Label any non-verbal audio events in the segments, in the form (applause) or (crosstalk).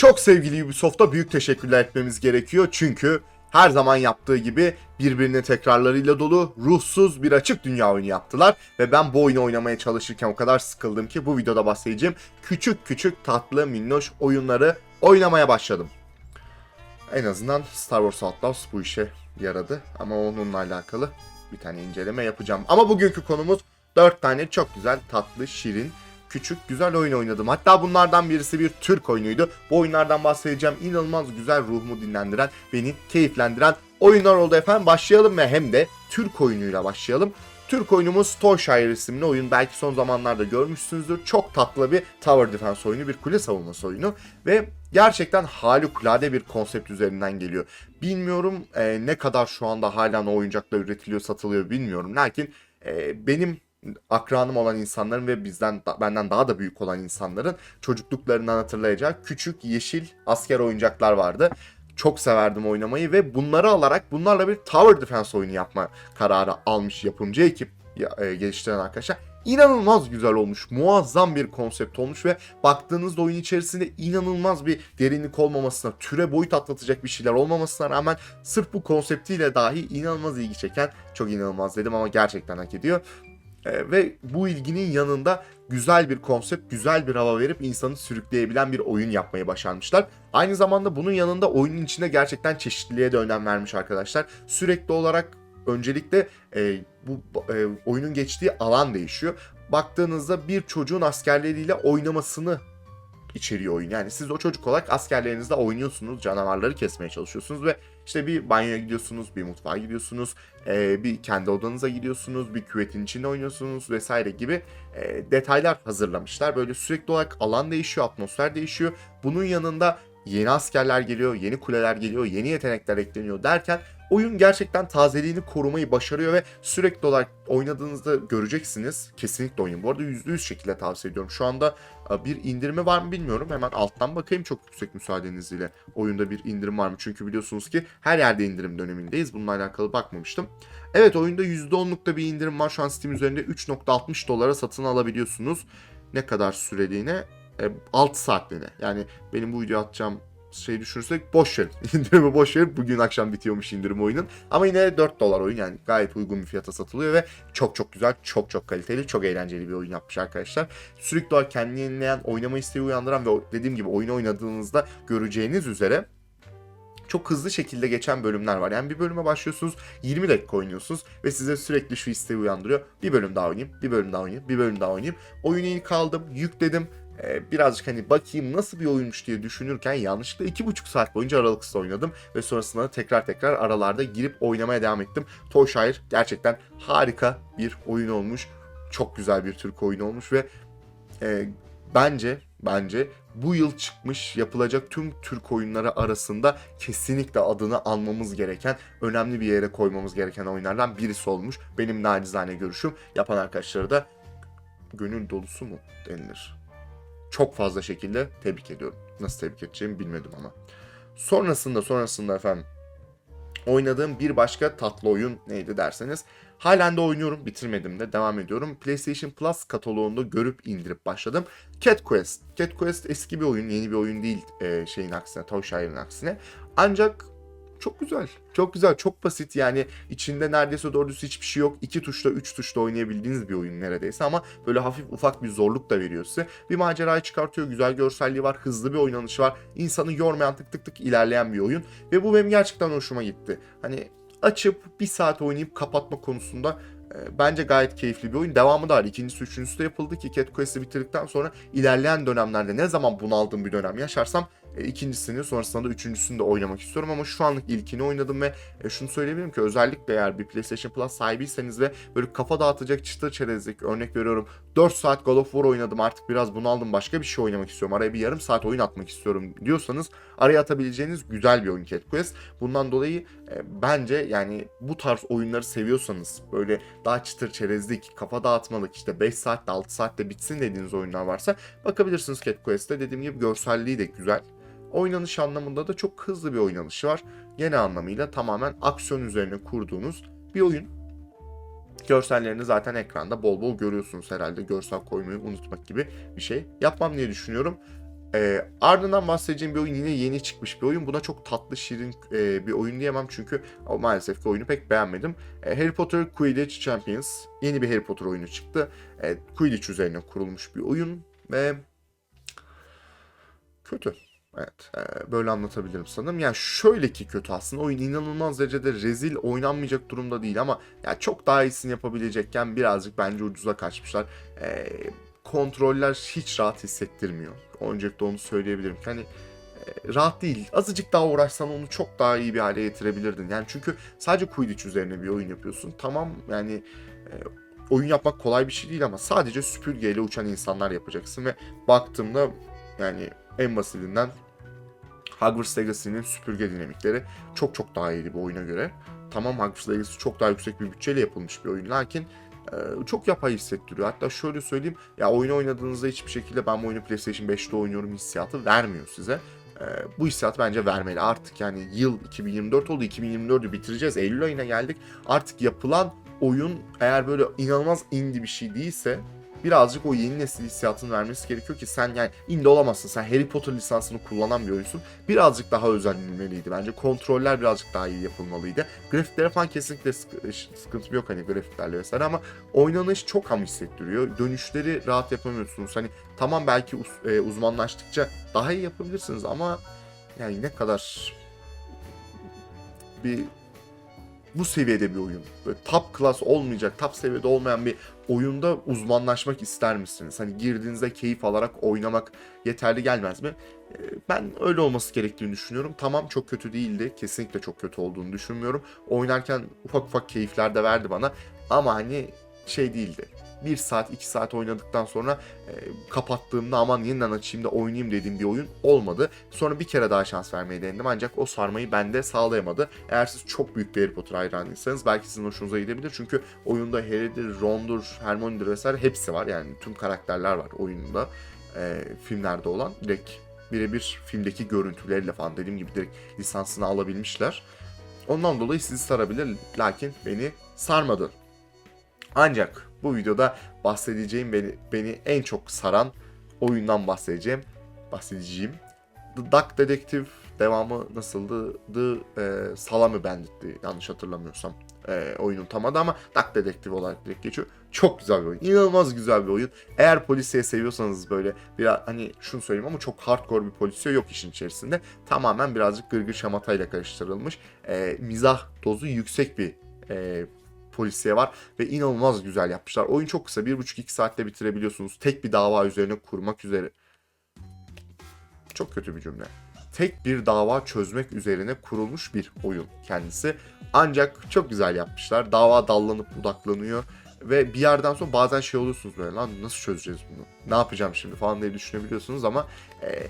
Çok sevgili Ubisoft'a büyük teşekkürler etmemiz gerekiyor. Çünkü her zaman yaptığı gibi birbirinin tekrarlarıyla dolu ruhsuz bir açık dünya oyunu yaptılar. Ve ben bu oyunu oynamaya çalışırken o kadar sıkıldım ki bu videoda bahsedeceğim küçük küçük tatlı minnoş oyunları oynamaya başladım. En azından Star Wars Outlaws bu işe yaradı. Ama onunla alakalı bir tane inceleme yapacağım. Ama bugünkü konumuz 4 tane çok güzel, tatlı, şirin, küçük, güzel oyun oynadım. Hatta bunlardan birisi bir Türk oyunuydu. Bu oyunlardan bahsedeceğim. İnanılmaz güzel ruhumu dinlendiren, beni keyiflendiren oyunlar oldu efendim. Başlayalım ve hem de Türk oyunuyla başlayalım. Türk oyunumuz Toyshire isimli oyun. Belki son zamanlarda görmüşsünüzdür. Çok tatlı bir tower defense oyunu, bir kule savunması oyunu. Ve gerçekten harikulade bir konsept üzerinden geliyor. Bilmiyorum e, ne kadar şu anda hala o oyuncaklar üretiliyor, satılıyor bilmiyorum. Lakin e, benim akranım olan insanların ve bizden benden daha da büyük olan insanların çocukluklarından hatırlayacağı küçük yeşil asker oyuncaklar vardı. Çok severdim oynamayı ve bunları alarak bunlarla bir tower defense oyunu yapma kararı almış yapımcı ekip e, geliştiren arkadaşlar. İnanılmaz güzel olmuş. Muazzam bir konsept olmuş ve baktığınızda oyun içerisinde inanılmaz bir derinlik olmamasına, türe boyut atlatacak bir şeyler olmamasına rağmen sırf bu konseptiyle dahi inanılmaz ilgi çeken, çok inanılmaz dedim ama gerçekten hak ediyor. Ee, ve bu ilginin yanında güzel bir konsept, güzel bir hava verip insanı sürükleyebilen bir oyun yapmayı başarmışlar. Aynı zamanda bunun yanında oyunun içinde gerçekten çeşitliliğe de önem vermiş arkadaşlar. Sürekli olarak öncelikle e, bu e, oyunun geçtiği alan değişiyor. Baktığınızda bir çocuğun askerleriyle oynamasını içeriyor oyun. Yani siz o çocuk olarak askerlerinizle oynuyorsunuz, canavarları kesmeye çalışıyorsunuz ve işte bir banyoya gidiyorsunuz, bir mutfağa gidiyorsunuz, e, bir kendi odanıza gidiyorsunuz, bir küvetin içinde oynuyorsunuz vesaire gibi e, detaylar hazırlamışlar. Böyle sürekli olarak alan değişiyor, atmosfer değişiyor. Bunun yanında yeni askerler geliyor, yeni kuleler geliyor, yeni yetenekler ekleniyor derken oyun gerçekten tazeliğini korumayı başarıyor ve sürekli olarak oynadığınızda göreceksiniz. Kesinlikle oyun. Bu arada %100 şekilde tavsiye ediyorum. Şu anda e, bir indirimi var mı bilmiyorum. Hemen alttan bakayım çok yüksek müsaadenizle. Oyunda bir indirim var mı? Çünkü biliyorsunuz ki her yerde indirim dönemindeyiz. Bununla alakalı bakmamıştım. Evet oyunda %10'luk da bir indirim var. Şu an Steam üzerinde 3.60 dolara satın alabiliyorsunuz. Ne kadar süreliğine? E, 6 saatliğine. Yani benim bu video atacağım şey düşünürsek boş verin. (laughs) İndirimi boş verin. Bugün akşam bitiyormuş indirim oyunun. Ama yine 4 dolar oyun yani gayet uygun bir fiyata satılıyor ve çok çok güzel, çok çok kaliteli, çok eğlenceli bir oyun yapmış arkadaşlar. Sürekli olarak kendini yenileyen, oynama isteği uyandıran ve dediğim gibi oyunu oynadığınızda göreceğiniz üzere çok hızlı şekilde geçen bölümler var. Yani bir bölüme başlıyorsunuz 20 dakika oynuyorsunuz ve size sürekli şu isteği uyandırıyor. Bir bölüm daha oynayayım, bir bölüm daha oynayayım, bir bölüm daha oynayayım. Oyunu ilk aldım, yükledim. Ee, birazcık hani bakayım nasıl bir oyunmuş diye düşünürken yanlışlıkla iki buçuk saat boyunca aralıksız oynadım. Ve sonrasında da tekrar tekrar aralarda girip oynamaya devam ettim. Toyshire gerçekten harika bir oyun olmuş. Çok güzel bir Türk oyunu olmuş ve e, bence bence bu yıl çıkmış yapılacak tüm Türk oyunları arasında kesinlikle adını almamız gereken, önemli bir yere koymamız gereken oyunlardan birisi olmuş. Benim nacizane görüşüm. Yapan arkadaşları da gönül dolusu mu denilir? Çok fazla şekilde tebrik ediyorum. Nasıl tebrik edeceğimi bilmedim ama. Sonrasında sonrasında efendim oynadığım bir başka tatlı oyun neydi derseniz halen de oynuyorum bitirmedim de devam ediyorum. PlayStation Plus kataloğunda görüp indirip başladım. Cat Quest. Cat Quest eski bir oyun yeni bir oyun değil e, şeyin aksine Toyshire'ın aksine. Ancak çok güzel. Çok güzel. Çok basit yani. içinde neredeyse doğru düz hiçbir şey yok. İki tuşla, üç tuşla oynayabildiğiniz bir oyun neredeyse ama böyle hafif ufak bir zorluk da veriyor size. Bir macerayı çıkartıyor. Güzel görselliği var. Hızlı bir oynanışı var. İnsanı yormayan tık tık tık ilerleyen bir oyun. Ve bu benim gerçekten hoşuma gitti. Hani açıp bir saat oynayıp kapatma konusunda e, bence gayet keyifli bir oyun. Devamı da var. İkincisi, üçüncüsü de yapıldı ki Cat Quest'i bitirdikten sonra ilerleyen dönemlerde ne zaman bunaldığım bir dönem yaşarsam e, ikincisini sonrasında da üçüncüsünü de oynamak istiyorum ama şu anlık ilkini oynadım ve e, şunu söyleyebilirim ki özellikle eğer bir PlayStation Plus sahibiyseniz ve böyle kafa dağıtacak çıtır çerezlik örnek veriyorum 4 saat God of War oynadım artık biraz bunaldım başka bir şey oynamak istiyorum araya bir yarım saat oyun atmak istiyorum diyorsanız araya atabileceğiniz güzel bir oyun Cat Quest. Bundan dolayı e, bence yani bu tarz oyunları seviyorsanız böyle daha çıtır çerezlik, kafa dağıtmalık işte 5 saatte 6 saatte bitsin dediğiniz oyunlar varsa bakabilirsiniz Cat Quest'te. Dediğim gibi görselliği de güzel. Oynanış anlamında da çok hızlı bir oynanışı var. Genel anlamıyla tamamen aksiyon üzerine kurduğunuz bir oyun. Görsellerini zaten ekranda bol bol görüyorsunuz herhalde. Görsel koymayı unutmak gibi bir şey. Yapmam diye düşünüyorum. Ee, ardından bahsedeceğim bir oyun yine yeni çıkmış bir oyun. Buna çok tatlı şirin e, bir oyun diyemem çünkü o, maalesef ki oyunu pek beğenmedim. E, Harry Potter Quidditch Champions yeni bir Harry Potter oyunu çıktı. E, Quidditch üzerine kurulmuş bir oyun ve kötü. Evet, e, böyle anlatabilirim sanırım. Yani şöyle ki kötü aslında. Oyun inanılmaz derecede rezil, oynanmayacak durumda değil ama ya çok daha iyisini yapabilecekken birazcık bence ucuza kaçmışlar. E, kontroller hiç rahat hissettirmiyor. Öncelikle onu söyleyebilirim. ki Hani e, rahat değil. Azıcık daha uğraşsan onu çok daha iyi bir hale getirebilirdin. Yani çünkü sadece Quidditch üzerine bir oyun yapıyorsun. Tamam yani e, oyun yapmak kolay bir şey değil ama sadece süpürgeyle uçan insanlar yapacaksın ve baktığımda yani en basitinden Hogwarts Legacy'nin süpürge dinamikleri çok çok daha iyiydi bu oyuna göre. Tamam Hogwarts Legacy çok daha yüksek bir bütçeyle yapılmış bir oyun lakin çok yapay hissettiriyor. Hatta şöyle söyleyeyim ya oyunu oynadığınızda hiçbir şekilde ben bu oyunu PlayStation 5'te oynuyorum hissiyatı vermiyor size. Bu hissiyatı bence vermeli. Artık yani yıl 2024 oldu. 2024'ü bitireceğiz. Eylül ayına geldik. Artık yapılan oyun eğer böyle inanılmaz indie bir şey değilse birazcık o yeni nesil hissiyatını vermesi gerekiyor ki sen yani indie olamazsın. Sen Harry Potter lisansını kullanan bir oyunsun. Birazcık daha özenilmeliydi bence. Kontroller birazcık daha iyi yapılmalıydı. Grafiklere falan kesinlikle sıkı- sıkıntım yok hani grafiklerle vesaire ama oynanış çok ham hissettiriyor. Dönüşleri rahat yapamıyorsunuz. Hani tamam belki uz- e, uzmanlaştıkça daha iyi yapabilirsiniz ama yani ne kadar bir bu seviyede bir oyun. Böyle top class olmayacak, top seviyede olmayan bir oyunda uzmanlaşmak ister misiniz? Hani girdiğinizde keyif alarak oynamak yeterli gelmez mi? Ee, Ben öyle olması gerektiğini düşünüyorum. Tamam çok kötü değildi. Kesinlikle çok kötü olduğunu düşünmüyorum. Oynarken ufak ufak keyifler de verdi bana. Ama hani şey değildi. 1 saat 2 saat oynadıktan sonra e, kapattığımda aman yeniden açayım da oynayayım dediğim bir oyun olmadı. Sonra bir kere daha şans vermeyi denedim ancak o sarmayı bende sağlayamadı. Eğer siz çok büyük bir Harry Potter hayranıysanız belki sizin hoşunuza gidebilir. Çünkü oyunda Harry'dir, Ron'dur, Hermione'dir vesaire hepsi var. Yani tüm karakterler var oyununda. E, filmlerde olan direkt birebir filmdeki görüntüleriyle falan dediğim gibi direkt lisansını alabilmişler. Ondan dolayı sizi sarabilir lakin beni sarmadı. Ancak bu videoda bahsedeceğim beni, beni en çok saran oyundan bahsedeceğim. Bahsedeceğim. The Duck Detective devamı nasıldı? The e, Salami Bandit'ti yanlış hatırlamıyorsam. E, oyunun tam adı ama Duck Detective olarak direkt geçiyor. Çok güzel bir oyun. İnanılmaz güzel bir oyun. Eğer polisiye seviyorsanız böyle biraz hani şunu söyleyeyim ama çok hardcore bir polisiye yok işin içerisinde. Tamamen birazcık gırgır şamatayla karıştırılmış. E, mizah dozu yüksek bir e, polisiye var ve inanılmaz güzel yapmışlar. Oyun çok kısa. 1,5-2 saatte bitirebiliyorsunuz. Tek bir dava üzerine kurmak üzere. Çok kötü bir cümle. Tek bir dava çözmek üzerine kurulmuş bir oyun kendisi. Ancak çok güzel yapmışlar. Dava dallanıp budaklanıyor. Ve bir yerden sonra bazen şey oluyorsunuz böyle lan nasıl çözeceğiz bunu? Ne yapacağım şimdi falan diye düşünebiliyorsunuz ama e,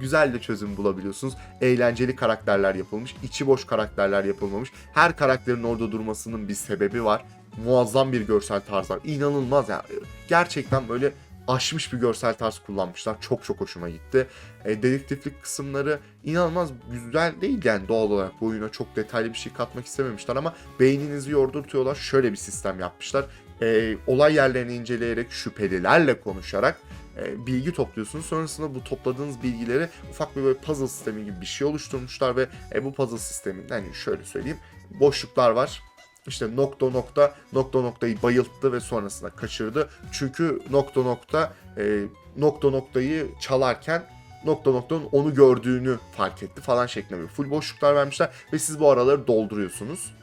güzel de çözüm bulabiliyorsunuz. Eğlenceli karakterler yapılmış, içi boş karakterler yapılmamış. Her karakterin orada durmasının bir sebebi var. Muazzam bir görsel tarz var. İnanılmaz yani. Gerçekten böyle aşmış bir görsel tarz kullanmışlar. Çok çok hoşuma gitti. E, dedektiflik kısımları inanılmaz güzel değil yani doğal olarak bu oyuna çok detaylı bir şey katmak istememişler ama beyninizi yordurtuyorlar. Şöyle bir sistem yapmışlar. E, olay yerlerini inceleyerek şüphelilerle konuşarak e, bilgi topluyorsunuz. Sonrasında bu topladığınız bilgileri ufak bir böyle puzzle sistemi gibi bir şey oluşturmuşlar ve e, bu puzzle sisteminde hani şöyle söyleyeyim boşluklar var. İşte nokta nokta nokta noktayı bayılttı ve sonrasında kaçırdı. Çünkü nokta nokta e, nokta noktayı çalarken nokta noktanın onu gördüğünü fark etti falan şeklinde bir full boşluklar vermişler ve siz bu araları dolduruyorsunuz.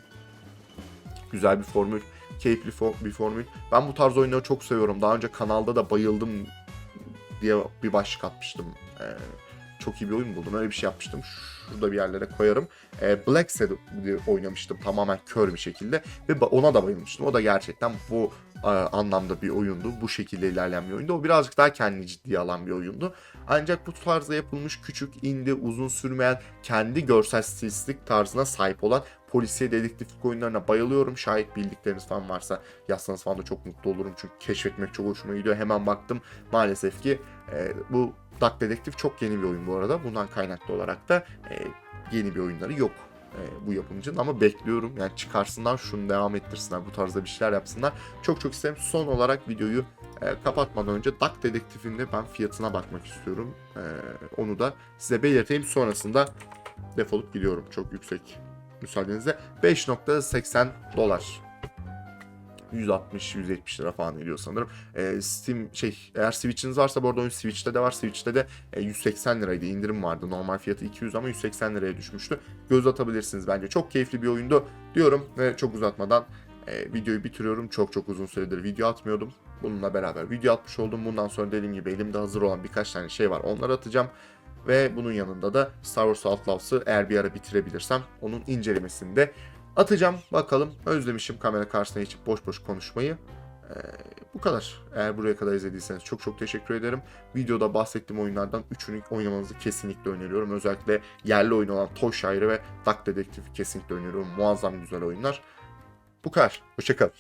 Güzel bir formül, keyifli bir formül. Ben bu tarz oyunları çok seviyorum. Daha önce kanalda da bayıldım diye bir başlık atmıştım. Ee, çok iyi bir oyun buldum. Öyle bir şey yapmıştım. Şurada bir yerlere koyarım. Ee, Black Sad oynamıştım tamamen kör bir şekilde. Ve ona da bayılmıştım. O da gerçekten bu e, anlamda bir oyundu. Bu şekilde ilerleyen bir oyundu. O birazcık daha kendini ciddiye alan bir oyundu. Ancak bu tarzda yapılmış küçük, indi, uzun sürmeyen, kendi görsel stilistik tarzına sahip olan polisiye dedektiflik oyunlarına bayılıyorum. Şayet bildikleriniz falan varsa yazsanız falan da çok mutlu olurum. Çünkü keşfetmek çok hoşuma gidiyor. Hemen baktım. Maalesef ki e, bu Duck Detective çok yeni bir oyun bu arada. Bundan kaynaklı olarak da e, yeni bir oyunları yok e, bu yapımcının ama bekliyorum. Yani çıkarsınlar şunu devam ettirsinler. Bu tarzda bir şeyler yapsınlar. Çok çok isterim. Son olarak videoyu E, kapatmadan önce Duck Dedektif'in de ben fiyatına bakmak istiyorum. E, onu da size belirteyim. Sonrasında defolup gidiyorum. Çok yüksek müsaadenizle. 5.80 dolar. 160-170 lira falan ediyor sanırım. E, Steam şey eğer Switch'iniz varsa bu arada oyun Switch'te de var. Switch'te de e, 180 liraydı. indirim vardı. Normal fiyatı 200 ama 180 liraya düşmüştü. Göz atabilirsiniz bence. Çok keyifli bir oyundu diyorum ve çok uzatmadan e, videoyu bitiriyorum. Çok çok uzun süredir video atmıyordum. Bununla beraber video atmış oldum. Bundan sonra dediğim gibi elimde hazır olan birkaç tane şey var. Onları atacağım. Ve bunun yanında da Star Wars Outlaws'ı eğer bir ara bitirebilirsem onun incelemesini de atacağım. Bakalım özlemişim kamera karşısına geçip boş boş konuşmayı. Ee, bu kadar. Eğer buraya kadar izlediyseniz çok çok teşekkür ederim. Videoda bahsettiğim oyunlardan üçünü oynamanızı kesinlikle öneriyorum. Özellikle yerli oyun olan Toy Shire ve Duck Detective'i kesinlikle öneriyorum. Muazzam güzel oyunlar. Bu kadar. Hoşçakalın.